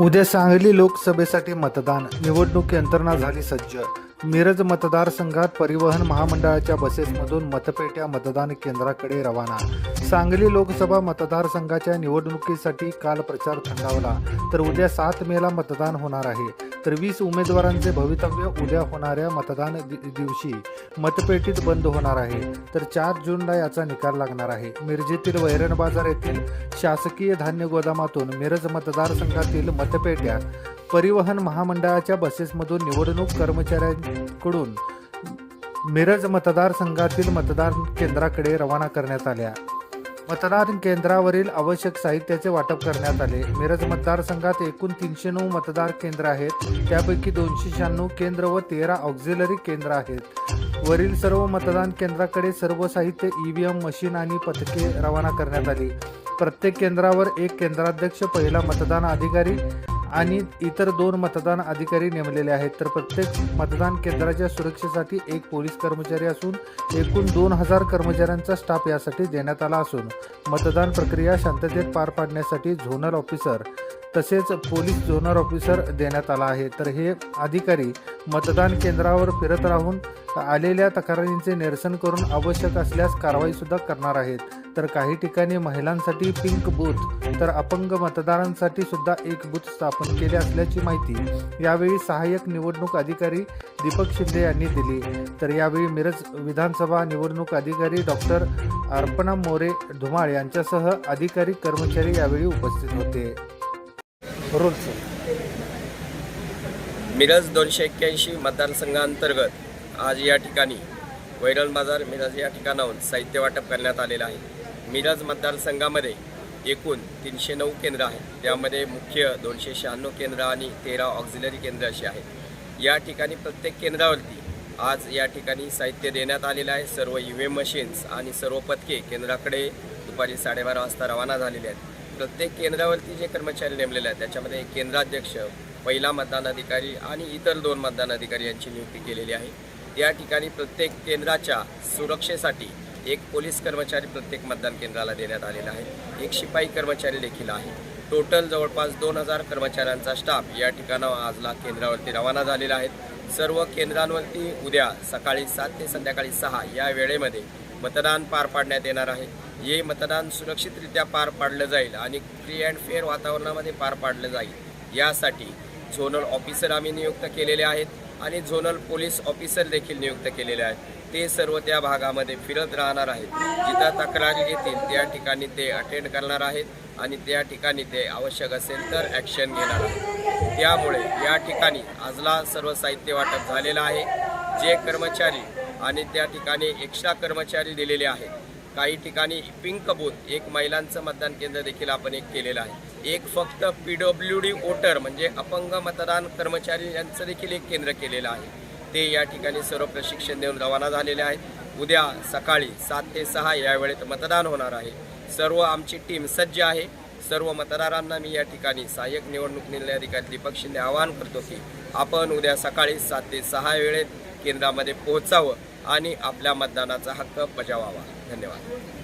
उद्या सांगली लोकसभेसाठी मतदान. निवडणूक यंत्रणा झाली सज्ज. मिरज मतदारसंघात परिवहन महामंडळाच्या बसेसमधून मतपेट्या मतदान केंद्राकडे रवाना. सांगली लोकसभा मतदारसंघाच्या निवडणुकीसाठी काल प्रचार थंडावला. तर उद्या सात मेला मतदान होणार आहे. तर वीस उमेदवारांचे भवितव्य उद्या होणाऱ्या मतदान दिवशी मतपेटीत बंद होणार आहे. तर चार जूनला याचा निकाल लागणार आहे. मिरजेतील वैरण बाजार येथील शासकीय धान्य गोदामातून मिरज मतदारसंघातील मतपेट्या परिवहन महामंडळाच्या बसेसमधून निवडणूक कडून मिरज मतदारसंघातील मतदान केंद्राकडे रवाना करण्यात आल्या. मतदान केंद्रावरील आवश्यक साहित्याचे वाटप करण्यात आले. मिरज मतदारसंघात एकूण तीनशे नऊ मतदार केंद्र आहेत. त्यापैकी दोनशे शहाण्णव केंद्र व तेरा ऑक्झिलरी केंद्र आहेत. वरील सर्व मतदान केंद्राकडे सर्व साहित्य ईव्हीएम मशीन आणि पथके रवाना करण्यात आली. प्रत्येक केंद्रावर एक केंद्राध्यक्ष पहिला मतदान अधिकारी आणि इतर दोन मतदान अधिकारी नेमलेले आहेत. तर प्रत्येक मतदान केंद्राच्या सुरक्षेसाठी एक पोलीस कर्मचारी असून एकूण दोन हजार कर्मचाऱ्यांचा स्टाफ यासाठी देण्यात आला असून मतदान प्रक्रिया शांततेत पार पाडण्यासाठी झोनल ऑफिसर तसेच पोलीस झोनल ऑफिसर देण्यात आला आहे. तर हे अधिकारी मतदान केंद्रावर फिरत राहून आलेल्या तक्रारींचे निरसन करून आवश्यक असल्यास कारवाई सुद्धा करणार आहेत. तर काही ठिकाणी महिलांसाठी पिंक बूथ तर अपंग मतदारांसाठी सुद्धा एक बूथ स्थापन केले असल्याची माहिती यावेळी सहाय्यक निवडणूक अधिकारी दीपक शिंदे यांनी दिली. तर यावेळी मिरज विधानसभा निवडणूक अधिकारी डॉक्टर अर्पणा मोरे धुमाळ यांच्यासह अधिकारी कर्मचारी यावेळी उपस्थित होते. रोल मिरज दोनशे एक्क्याऐंशी मतदारसंघांतर्गत आज या ठिकाणी वैरण बाजार मिरज या ठिकाणाहून साहित्य वाटप करण्यात आलेलं आहे. मिरज मतदारसंघामध्ये एकूण तीनशे नऊ केंद्र आहेत. त्यामध्ये मुख्य दोनशे शहाण्णव केंद्र आणि तेरा ऑक्झिलरी केंद्र अशी आहेत. या ठिकाणी प्रत्येक केंद्रावरती आज या ठिकाणी साहित्य देण्यात आलेलं आहे. सर्व ई व्ही एम मशीन्स आणि सर्व पथके केंद्राकडे दुपारी साडेबारा वाजता रवाना झालेले आहेत. प्रत्येक केंद्रावरती जे कर्मचारी नेमलेले आहेत त्याच्यामध्ये एक केंद्राध्यक्ष पहिला मतदान अधिकारी आणि इतर दोन मतदान अधिकारी यांची नियुक्ती केलेली आहे. या ठिकाणी प्रत्येक केंद्राच्या सुरक्षेसाठी एक पोलीस कर्मचारी प्रत्येक मतदान केंद्राला देण्यात आलेला आहे. एक शिपाई कर्मचारी देखील आहे. टोटल जवळपास दोन हजार कर्मचाऱ्यांचा स्टाफ या ठिकाणावर आजला केंद्रावरती रवाना झालेला आहे. सर्व केंद्रांवरती उद्या सकाळी सात ते संध्याकाळी सहा या वेळेमध्ये मतदान पार पाडण्यात येणार आहे. हे मतदान सुरक्षितरित्या पार पाडलं जाईल आणि फ्री अँड फेअर वातावरणामध्ये पार पाडलं जाईल. यासाठी झोनल ऑफिसर आम्ही नियुक्त केलेले आहेत आणि झोनल पोलीस ऑफिसर देखील नियुक्त केलेले आहेत. ते सर्व त्या भागामध्ये फिरत राहणार आहेत. जिथं तक्रारी येतील त्या ठिकाणी ते अटेंड करणार आहेत आणि त्या ठिकाणी ते आवश्यक असेल तर ॲक्शन घेणार आहेत. त्यामुळे या ठिकाणी आजला सर्व साहित्य वाटप झालेलं आहे. जे कर्मचारी आणि त्या ठिकाणी एक्स्ट्रा कर्मचारी दिलेले आहेत. काही ठिकाणी पिंक बूथ एक महिलांचं मतदान केंद्र देखील आपण एक केलेलं आहे. एक फक्त पी डब्ल्यू डी वोटर म्हणजे अपंग मतदान कर्मचारी यांचं देखील एक केंद्र केलेलं आहे. ते या ठिकाणी सर्व प्रशिक्षण देऊन रवाना झालेले आहेत. उद्या सकाळी सात ते सहा या वेळेत मतदान होणार आहे. सर्व आमची टीम सज्ज आहे. सर्व मतदारांना मी या ठिकाणी सहाय्यक निवडणूक निर्णय अधिकारी दीपक शिंदे आवाहन करतो की आपण उद्या सकाळी सात ते सहा वेळेत केंद्रामध्ये पोहोचावं. आणि आपल्या मतदानाचा हक्क बजावावा. धन्यवाद.